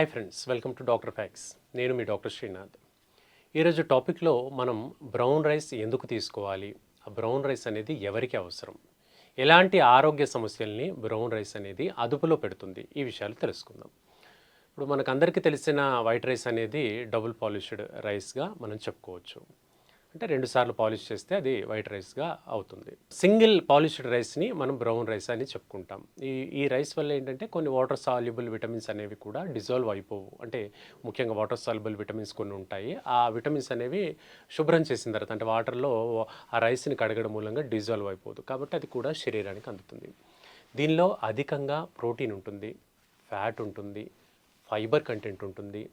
Hi friends welcome to doctor facts నేను మీ doctor Srinath ఈరోజు టాపిక్లో మనం బ్రౌన్ రైస్ ఎందుకు తీసుకోవాలి? ఆ బ్రౌన్ రైస్ అనేది ఎవరికి అవసరం? ఎలాంటి ఆరోగ్య సమస్యల్ని బ్రౌన్ రైస్ అనేది అదుపులో పెడుతుంది? ఈ విషయాలు తెలుసుకుందాం. ఇప్పుడు మనకు అందరికీ తెలిసిన వైట్ రైస్ అనేది డబుల్ పాలిష్డ్ రైస్గా మనం చెప్పుకోవచ్చు. అంటే రెండు సార్లు పాలిష్ చేస్తే అది వైట్ రైస్గా అవుతుంది. సింగిల్ పాలిష్డ్ రైస్ని మనం బ్రౌన్ రైస్ అని చెప్పుకుంటాం. ఈ ఈ రైస్ వల్ల ఏంటంటే కొన్ని వాటర్ సాల్యుబుల్ విటమిన్స్ అనేవి కూడా డిజాల్వ్ అయిపోవు. అంటే ముఖ్యంగా వాటర్ సాల్యుబుల్ విటమిన్స్ కొన్ని ఉంటాయి. ఆ విటమిన్స్ అనేవి శుభ్రం చేసిన తర్వాత అంటే వాటర్లో ఆ రైస్ని కడగడం మూలంగా డిజాల్వ్ అయిపోదు. కాబట్టి అది కూడా శరీరానికి అందుతుంది. దీనిలో అధికంగా ప్రోటీన్ ఉంటుంది. ఫ్యాట్ ఉంటుంది. ఫైబర్ కంటెంట్ ఉంటుంది.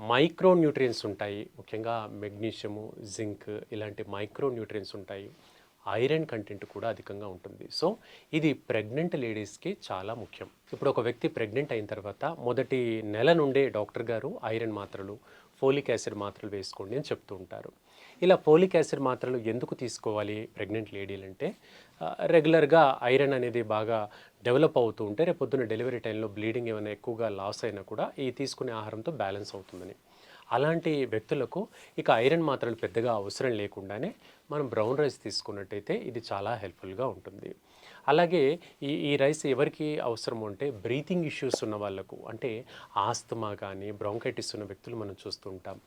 మైక్రో న్యూట్రియన్స్ ఉంటాయి. ముఖ్యంగా మెగ్నీషియము జింక్ ఇలాంటి మైక్రో న్యూట్రియన్స్ ఉంటాయి. ఐరన్ కంటెంట్ కూడా అధికంగా ఉంటుంది. సో ఇది ప్రెగ్నెంట్ లేడీస్కి చాలా ముఖ్యం. ఇప్పుడు ఒక వ్యక్తి ప్రెగ్నెంట్ అయిన తర్వాత మొదటి నెల నుండే డాక్టర్ గారు ఐరన్ మాత్రలు ఫోలిక్ యాసిడ్ మాత్రలు వేసుకోండి అని చెప్తూ ఉంటారు. ఇలా పోలిక్ యాసిడ్ మాత్రలు ఎందుకు తీసుకోవాలి ప్రెగ్నెంట్ లేడీలు అంటే రెగ్యులర్గా ఐరన్ అనేది బాగా డెవలప్ అవుతూ ఉంటే రేపు పొద్దున్న డెలివరీ టైంలో బ్లీడింగ్ ఏమైనా ఎక్కువగా లాస్ అయినా కూడా ఈ తీసుకునే ఆహారంతో బ్యాలెన్స్ అవుతుందని. అలాంటి వ్యక్తులకు ఇక ఐరన్ మాత్రలు పెద్దగా అవసరం లేకుండానే మనం బ్రౌన్ రైస్ తీసుకున్నట్టయితే ఇది చాలా హెల్ప్ఫుల్గా ఉంటుంది. అలాగే ఈ ఈ రైస్ ఎవరికి అవసరం అంటే బ్రీతింగ్ ఇష్యూస్ ఉన్న వాళ్ళకు అంటే ఆస్తమా కానీ బ్రాంకైటిస్ ఉన్న వ్యక్తులు మనం చూస్తుంటాం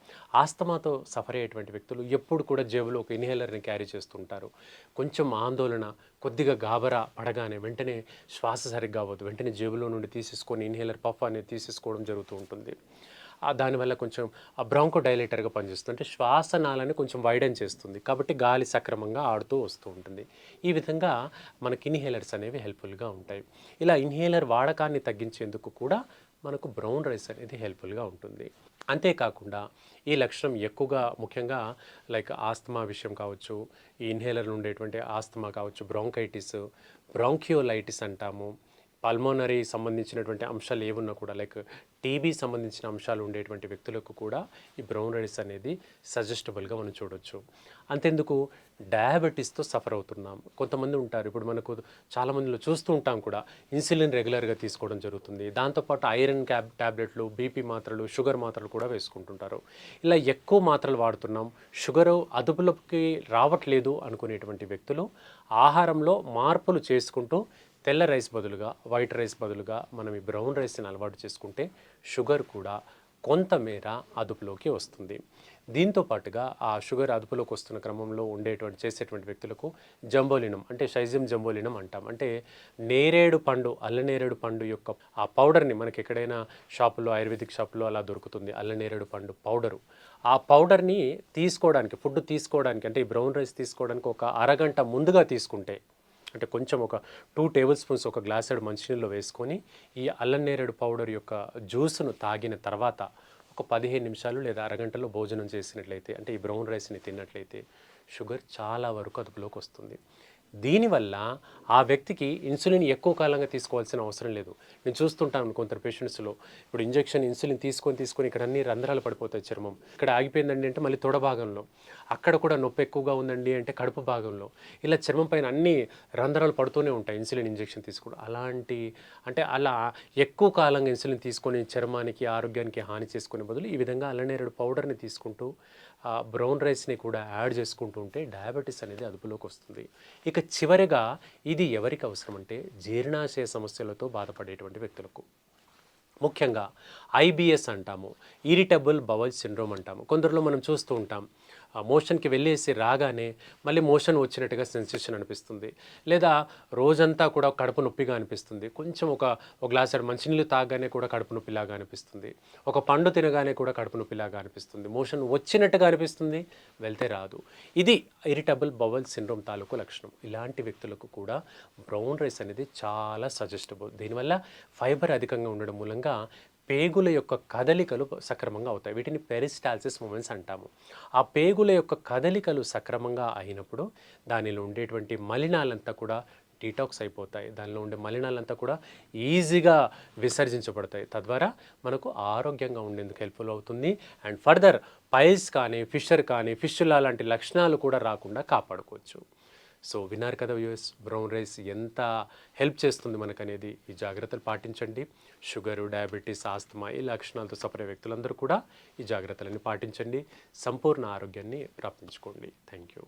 ఆస్తమాతో సఫర్ అయ్యేటువంటి వ్యక్తులు ఎప్పుడు కూడా జేబులో ఒక ఇన్హేలర్ని క్యారీ చేస్తుంటారు. కొంచెం ఆందోళన కొద్దిగా గాబరా పడగానే వెంటనే శ్వాస సరిగ్గా అవ్వదు. వెంటనే జేబులో నుండి తీసేసుకొని ఇన్హేలర్ పఫ్ అనేది తీసేసుకోవడం జరుగుతూ ఉంటుంది. దానివల్ల కొంచెం ఆ బ్రాంకో డైలేటర్గా పనిచేస్తుంది. అంటే శ్వాసనాలని కొంచెం వైడన్ చేస్తుంది. కాబట్టి గాలి సక్రమంగా ఆడుతూ వస్తూ ఉంటుంది. ఈ విధంగా మనకి ఇన్హేలర్స్ అనేవి హెల్ప్ఫుల్గా ఉంటాయి. ఇలా ఇన్హేలర్ వాడకాన్ని తగ్గించేందుకు కూడా మనకు బ్రౌన్ రైస్ అనేది హెల్ప్ఫుల్గా ఉంటుంది. అంతేకాకుండా ఈ లక్షణం ఎక్కువగా ముఖ్యంగా లైక్ ఆస్తమా విషయం కావచ్చు ఈ ఇన్హేలర్ ఉండేటువంటి ఆస్తమా కావచ్చు బ్రాంకైటిస్ బ్రాంకియోలైటిస్ అంటాము పల్మోనరీ సంబంధించినటువంటి అంశాలు ఏమున్నా కూడా లైక్ టీబీ సంబంధించిన అంశాలు ఉండేటువంటి వ్యక్తులకు కూడా ఈ బ్రౌన్ రైస్ అనేది సజెస్టబుల్గా మనం చూడొచ్చు. అంతెందుకు డయాబెటీస్తో సఫర్ అవుతున్నాం. కొంతమంది ఉంటారు ఇప్పుడు మనకు చాలామందిలో చూస్తూ ఉంటాం కూడా ఇన్సులిన్ రెగ్యులర్గా తీసుకోవడం జరుగుతుంది. దాంతోపాటు ఐరన్ క్యాబ్ ట్యాబ్లెట్లు బీపీ మాత్రలు షుగర్ మాత్రలు కూడా వేసుకుంటుంటారు. ఇలా ఎక్కువ మాత్రలు వాడుతున్నాం షుగరు అదుపులోకి రావట్లేదు అనుకునేటువంటి వ్యక్తులు ఆహారంలో మార్పులు చేసుకుంటూ తెల్ల రైస్ బదులుగా వైట్ రైస్ బదులుగా మనం ఈ బ్రౌన్ రైస్ని అలవాటు చేసుకుంటే షుగర్ కూడా కొంతమేర అదుపులోకి వస్తుంది. దీంతో పాటుగా ఆ షుగర్ అదుపులోకి వస్తున్న క్రమంలో ఉండేటువంటి చేసేటువంటి వ్యక్తులకు జంబోలినం అంటే షైజం జంబోలినం అంటాం. అంటే నేరేడు పండు అల్లనేరేడు పండు యొక్క ఆ పౌడర్ని మనకి ఎక్కడైనా షాపులో ఆయుర్వేదిక్ షాపులో అలా దొరుకుతుంది. అల్లనేరేడు పండు పౌడరు. ఆ పౌడర్ని తీసుకోవడానికి ఫుడ్ తీసుకోవడానికి అంటే ఈ బ్రౌన్ రైస్ తీసుకోవడానికి ఒక అరగంట ముందుగా తీసుకుంటే అంటే కొంచెం ఒక టూ టేబుల్ స్పూన్స్ ఒక గ్లాసెడ్ మంచినీళ్ళు వేసుకొని ఈ అల్లం నేరేడు పౌడర్ యొక్క జ్యూస్ను తాగిన తర్వాత ఒక పదిహేను నిమిషాలు లేదా అరగంటలో భోజనం చేసినట్లయితే అంటే ఈ బ్రౌన్ రైస్ని తిన్నట్లయితే షుగర్ చాలా వరకు అదుపులోకి వస్తుంది. దీనివల్ల ఆ వ్యక్తికి ఇన్సులిన్ ఎక్కువ కాలంగా తీసుకోవాల్సిన అవసరం లేదు. నేను చూస్తుంటాను కొందరు పేషెంట్స్లో ఇప్పుడు ఇంజెక్షన్ ఇన్సులిన్ తీసుకొని తీసుకొని ఇక్కడ అన్ని రంధ్రాలు పడిపోతాయి చర్మం. ఇక్కడ ఆగిపోయిందండి అంటే మళ్ళీ తొడ భాగంలో. అక్కడ కూడా నొప్పి ఎక్కువగా ఉందండి అంటే కడుపు భాగంలో. ఇలా చర్మం పైన అన్ని రంధ్రాలు పడుతూనే ఉంటాయి ఇన్సులిన్ ఇంజెక్షన్ తీసుకోవడం. అలాంటి అంటే అలా ఎక్కువ కాలంగా ఇన్సులిన్ తీసుకొని చర్మానికి ఆరోగ్యానికి హాని చేసుకునే బదులు ఈ విధంగా అల్లనేరుడు పౌడర్ని తీసుకుంటూ బ్రౌన్ రైస్ని కూడా యాడ్ చేసుకుంటూ ఉంటే డయాబెటీస్ అనేది అదుపులోకి వస్తుంది. ఇక ఇక చివరిగా ఇది ఎవరికి అవసరం అంటే జీర్ణాశయ సమస్యలతో బాధపడేటువంటి వ్యక్తులకు. ముఖ్యంగా ఐబిఎస్ అంటాము ఇరిటబుల్ బవల్ సిండ్రోమ్ అంటాము. కొందరిలో మనం చూస్తూ ఉంటాం మోషన్కి వెళ్ళేసి రాగానే మళ్ళీ మోషన్ వచ్చినట్టుగా సెన్సేషన్ అనిపిస్తుంది. లేదా రోజంతా కూడా కడుపు నొప్పిగా అనిపిస్తుంది. కొంచెం ఒక ఒక గ్లాస్ మంచినీళ్ళు తాగగానే కూడా కడుపు నొప్పిలాగా అనిపిస్తుంది. ఒక పండు తినగానే కూడా కడుపు నొప్పిలాగా అనిపిస్తుంది. మోషన్ వచ్చినట్టుగా అనిపిస్తుంది వెళ్తే రాదు. ఇది ఇరిటబుల్ బవల్ సిండ్రోమ్ తాలూకు లక్షణం. ఇలాంటి వ్యక్తులకు కూడా బ్రౌన్ రైస్ అనేది చాలా సజెస్టబుల్. దీనివల్ల ఫైబర్ అధికంగా ఉండడం మూలంగా పేగుల యొక్క కదలికలు సక్రమంగా అవుతాయి. వీటిని పెరిస్టాల్సిస్ మూమెంట్స్ అంటాము. ఆ పేగుల యొక్క కదలికలు సక్రమంగా అయినప్పుడు దానిలో ఉండేటువంటి మలినాలంతా కూడా డీటాక్స్ అయిపోతాయి. దానిలో ఉండే మలినాలంతా కూడా ఈజీగా విసర్జించబడతాయి. తద్వారా మనకు ఆరోగ్యంగా ఉండేందుకు హెల్ప్ఫుల్ అవుతుంది. అండ్ ఫర్దర్ పైల్స్ కానీ ఫిషర్ కానీ ఫిష్లా లాంటి లక్షణాలు కూడా రాకుండా కాపాడుకోవచ్చు. సో విన్నారు కదా యూఎస్ బ్రౌన్ రైస్ ఎంత హెల్ప్ చేస్తుంది మనకనేది ఈ జాగ్రత్తలు పాటించండి. షుగరు డయాబెటీస్ ఆస్తమా ఈ లక్షణాలతో సఫర్ వ్యక్తులందరూ కూడా ఈ జాగ్రత్తలన్నీ పాటించండి. సంపూర్ణ ఆరోగ్యాన్ని ప్రాప్తించుకోండి. Thank you